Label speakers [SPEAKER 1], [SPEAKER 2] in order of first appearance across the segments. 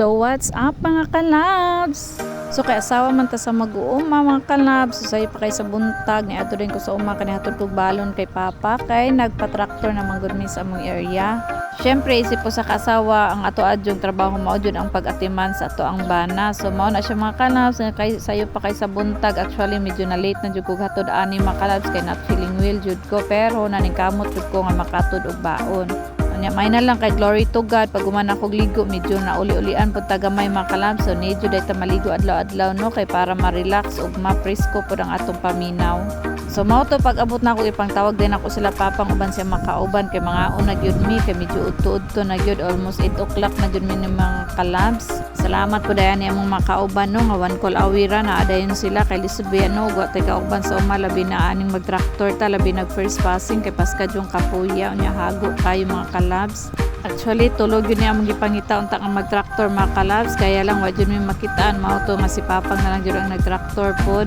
[SPEAKER 1] So what's up mga kalabs? So kay asawa man ta sa mag-uuma mga kalabs. So sayo pa kay sa buntag ni ato din ko sa uma kani hatod kog balon kay papa kay nagpa-tractor na manggod sa among area. Syempre isip ko sa kasawa ang ato adyong trabaho mao jud ang pag-atiman sa ato ang bana. So mao na siya mga kalabs kay sayo pa kay sa buntag. Actually medyo na late na jud kog hatod ani mga kalabs kay not feeling well jud ko pero naning kamot jud ko nga makatud og baon. Anya may na lang kay glory to God pag umana kog ligo medyo na uli-ulian pud tagamay mga so medyo day ta maligo adlaw-adlaw no kay para ma-relax ug ma-presko pud ang atong paminaw. So mao to pag abot na ako ipang tawag din ako sila papang uban siya makauban kay mga una gyud mi kay medyo udto-udto na gyud almost 8 o'clock na gyud mi ni mga kalabs. Salamat po dayan among makauban no nga one call awira na adayon sila kay lesbiano ug wa tay kauban sa uma labi na aning magtraktor ta labi nag first passing kay paska yung kapuya unya hago kayo mga kalabs. Actually, tulog yun niya mong gipangita unta ang magtraktor mga kalabs kaya lang wa jud mi makitaan mao to nga si papang na lang jud ang nagtraktor pod.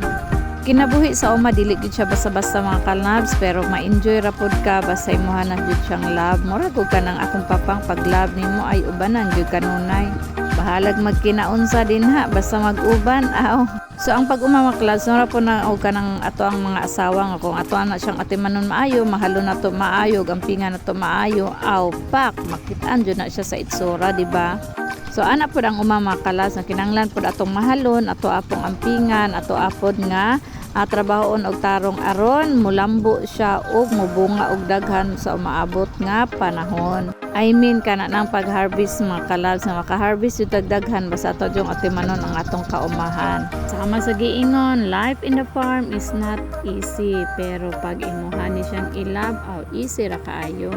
[SPEAKER 1] Kinabuhi sa uma dili gid siya basta-basta mga kalabs pero ma-enjoy ra pod ka basta imuha na jud siyang love. Mura gud ka nang akong papang pag love nimo ay ubanan jud kanunay. Bahalag magkinaunsa din ha basta mag-uban aw. So ang pag-uma mga kalabs mura po na og kanang ato ang mga asawa nga kung ato na siyang atimanon maayo, mahalo na to maayo, gampingan na to maayo, aw pak makitaan jud na siya sa itsura, di ba? So ana pod ang uma mga kalas. Nga kinanglan pod atong mahalon, ato apong ampingan, ato apod nga uh, trabahoon og tarong aron mulambo siya og mubunga og daghan sa umaabot nga panahon. I mean kana nang pag-harvest mga kalabs nga maka-harvest yung dagdaghan basta ato yung atimanon ang atong kaumahan. Sama sa giingon, life in the farm is not easy pero pag imuhan ni siyang ilab, aw easy ra kaayo.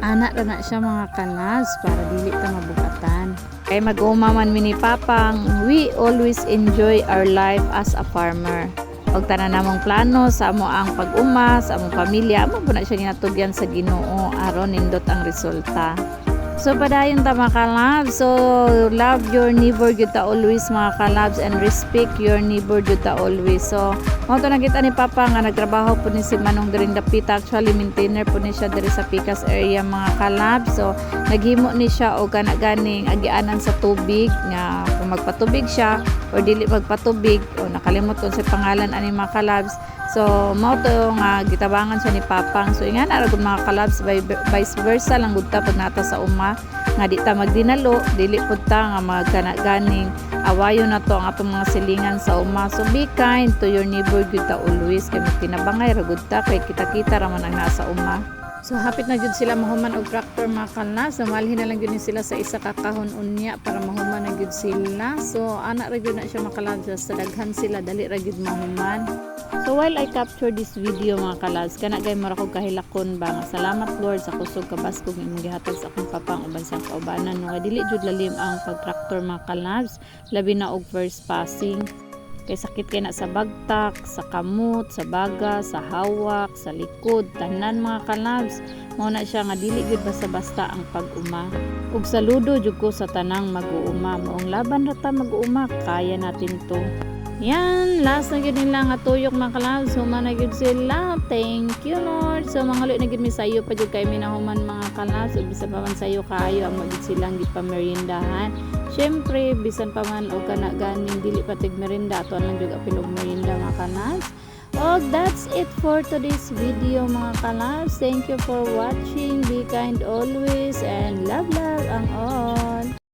[SPEAKER 1] Anak ra na siya mga kalabs para dili ta mabugatan. Kay mag-umaman mi ni Papang, we always enjoy our life as a farmer. Pag tanan namong plano sa amo ang pag-uma, sa among pamilya, amo po na siya ginatugyan sa ginoo, aron nindot ang resulta. So padayon ta mga kalabs. So love your neighbor gyud ta always mga kalabs and respect your neighbor gyud ta always. So mo to nakita ni Papa nga nagtrabaho po ni si Manong diring dapita actually maintainer po ni siya diri sa Picas area mga kalabs. So naghimo ni siya og kana ganing agianan sa tubig nga kung magpatubig siya or dili magpatubig o nakalimot ko sa pangalan ani mga kalabs. So, mao to nga gitabangan siya ni Papang. So, ingan ara gud mga kalabs vice versa lang gud ta pag nata sa uma nga di ta magdinalo, dili pud ta nga magkana ganing awayo na to ang atong mga silingan sa uma. So, be kind to your neighbor gud ta always kay magtinabangay ra gud ta kay kita-kita ra man ang nasa uma. So hapit na jud sila mahuman og tractor mga kalna. So malhin na lang jud sila sa isa ka kahon unya para mahuman na jud sila. So ana ra jud na siya makalabs sa daghan sila dali ra jud mahuman. So while I capture this video mga kalabs, kana gay mara kog kahilakon ba nga salamat Lord sa kusog kabaskog imong gihatag sa akong papang uban sa kaubanan nga dili jud lalim ang pag-tractor mga kalabs, labi na og first passing kay sakit kay na sa bagtak, sa kamot, sa baga, sa hawak, sa likod, tanan mga kalabs. Mao na siya nga dili gyud basta-basta ang pag-uma. Ug saludo jud ko sa tanang mag-uuma. Moong laban ra ta mag-uuma, kaya natin to. Yan, last na gyud nila nga tuyok mga kalabs. Human na gyud sila. Thank you Lord. So mga luit na gyud mi sayo pa jud kay minahuman mga kalabs. Ug bisan pa man sayo kaayo ang magid silang gipamerindahan. Syempre, bisan pa man o kana ganing dili patig merinda ato lang jud apil og merinda mga kalabs. Oh, that's it for today's video mga kalabs. Thank you for watching. Be kind always and love love ang all.